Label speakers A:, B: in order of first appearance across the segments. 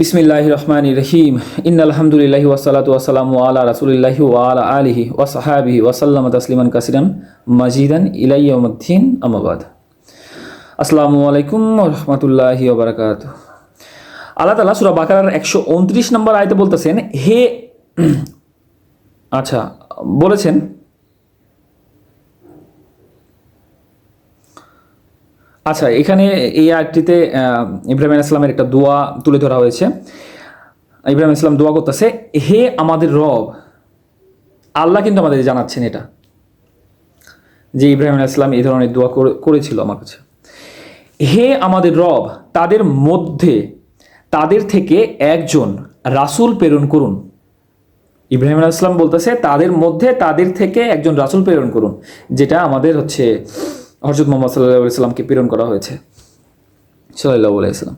A: বিসমিল্লাহ রহমান রহিম ইন আলহামদুলিল্লাহি ওয়াসালাতু ওয়াসালামু আলা রাসুলিল্লাহি আলা আলিহি ওয়া সাহাবিহি ওয়াসাল্লাম তাসলিমান কাসিরান মাজিদান ইলাইয়ামুদ্দিন আমাবাদ আসসালামু আলাইকুম রহমতুল্লাহি ওবরাকাত আল্লাহ তালা সুরা বাকারার একশো উনত্রিশ নম্বর আয়তে বলতেছেন, হে আচ্ছা বলেছেন আচ্ছা এখানে এই আয়টিতে ইব্রাহিম আলাইহিস সালামের একটা দোয়া তুলে ধরা হয়েছে। ইব্রাহিম ইসলাম দোয়া করতেছে, হে আমাদের রব, আল্লাহ কিন্তু আমাদের জানাচ্ছেন এটা, যে ইব্রাহিম আলাইহিস সালাম এই ধরনের দোয়া করে- করেছিল আমার কাছে। হে আমাদের রব, তাদের মধ্যে, তাদের থেকে একজন রাসূল প্রেরণ করুন। ইব্রাহিম আলাইহিস সালাম বলতেছে, তাদের মধ্যে তাদের থেকে একজন রাসূল প্রেরণ করুন, যেটা আমাদের হচ্ছে হজরত মোহাম্মদ সাল্লাহ সাল্লামকে প্রেরণ করা হয়েছে। সাল্লাহ আলাইসাল্লাম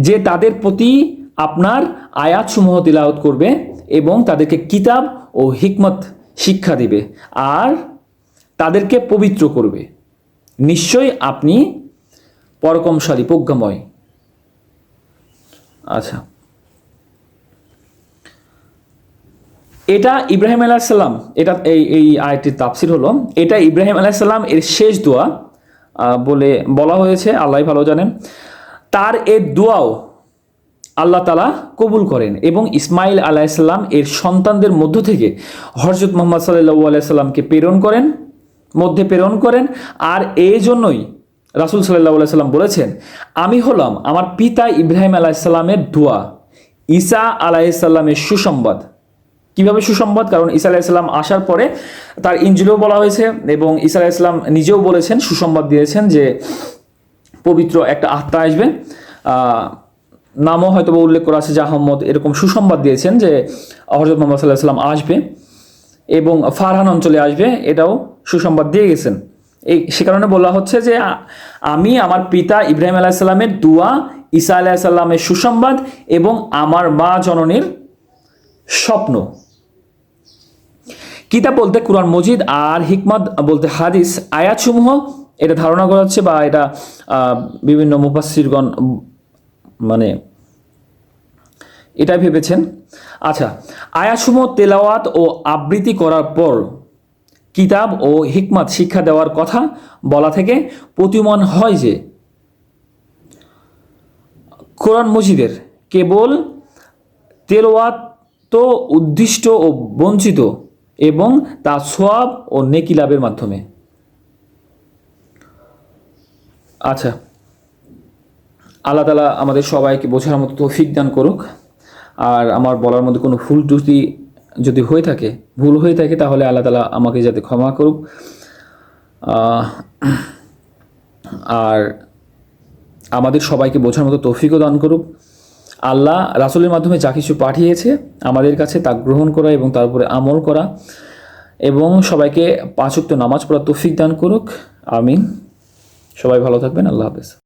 A: যে তাদের প্রতি আপনার আয়াতসমূহ তিলাওয়াত করবে এবং তাদেরকে কিতাব ও হিকমত শিক্ষা দিবে আর তাদেরকে পবিত্র করবে। নিশ্চয়ই আপনি পরকমশালী, প্রজ্ঞাময়। আচ্ছা। এটা ইব্রাহিম আলাহিসাল্লাম এটা এই এই আয়টির তাফসির হলো, এটা ইব্রাহিম আলাহিসাল্লাম এর শেষ দোয়া বলে বলা হয়েছে আল্লাহ ভালো জানেন। তার এর দোয়াও আল্লাহ তালা কবুল করেন এবং ইসমাইল আলাইসাল্লাম এর সন্তানদের মধ্য থেকে হরজত মোহাম্মদ সাল্লাহু আলাইসাল্লামকে প্রেরণ করেন, মধ্যে প্রেরণ করেন, আর এই জন্যই রাসুল সাল্লাহ আলাইসাল্লাম বলেছেন, আমি হলাম আমার পিতা ইব্রাহিম আলাইসাল্লামের দোয়া, ঈসা আলাইসাল্লামের সুসংবাদ। কীভাবে সুসংবাদ? কারণ ঈসা আলাইসাল্লাম আসার পরে তার ইঞ্জিলেও বলা হয়েছে এবং ঈসা আলাইসাল্লাম নিজেও বলেছেন, সুসংবাদ দিয়েছেন যে পবিত্র একটা আত্মা আসবে। নামও হয়তো উল্লেখ করা আছে যে আহম্মদ এরকম সুসংবাদ দিয়েছেন যে হজরত মোহাম্মদ সাল্লাহ সাল্লাম আসবে এবং ফারহান অঞ্চলে আসবে, এটাও সুসংবাদ দিয়ে গেছেন। এই, সে কারণে বলা হচ্ছে যে আমি আমার পিতা ইব্রাহিম আলাইসাল্লামের দুয়া ঈসা আলাইসাল্লামের সুসংবাদ এবং আমার মা জননীর স্বপ্ন। কিতাব বলতে কোরআন মজিদ আর হিকমত বলতে হাদিস আয়াতসমূহ, এটা ধারণা করা হচ্ছে বা এটা বিভিন্ন মুফাসিরগণ মানে এটা ভেবেছেন। আচ্ছা আয়াতসমূহ তেলাওয়াত ও আবৃত্তি করার পর কিতাব ও হিকমত শিক্ষা দেওয়ার কথা বলা থেকে প্রতিমান হয় যে, কোরআন মজিদের কেবল তেলোয়াত উদ্দিষ্ট ও বঞ্চিত এবং তা সোয়াব ও নেকি লাভের মাধ্যমে। আচ্ছা। আল্লাহ তালা আমাদের সবাইকে বোঝার মতো তৌফিক দান করুক। আর আমার বলার মধ্যে কোনো ভুল ত্রুটি যদি হয়ে থাকে, ভুল হয়ে থাকে, তাহলে আল্লাহ তালা আমাকে যাতে ক্ষমা করুক। আর আমাদের সবাইকে বোঝার মতো তৌফিকও দান করুক। আল্লাহ রাসুলের মাধ্যমে যা কিছু পাঠিয়েছে আমাদের কাছে তা গ্রহণ করা এবং তার উপরে আমল করা। এবং সবাইকে পাঁচক্ত নামাজ পড়ার তৌফিক দান করুক। আমিন। সবাই ভালো থাকবেন। আল্লাহ হাফেজ।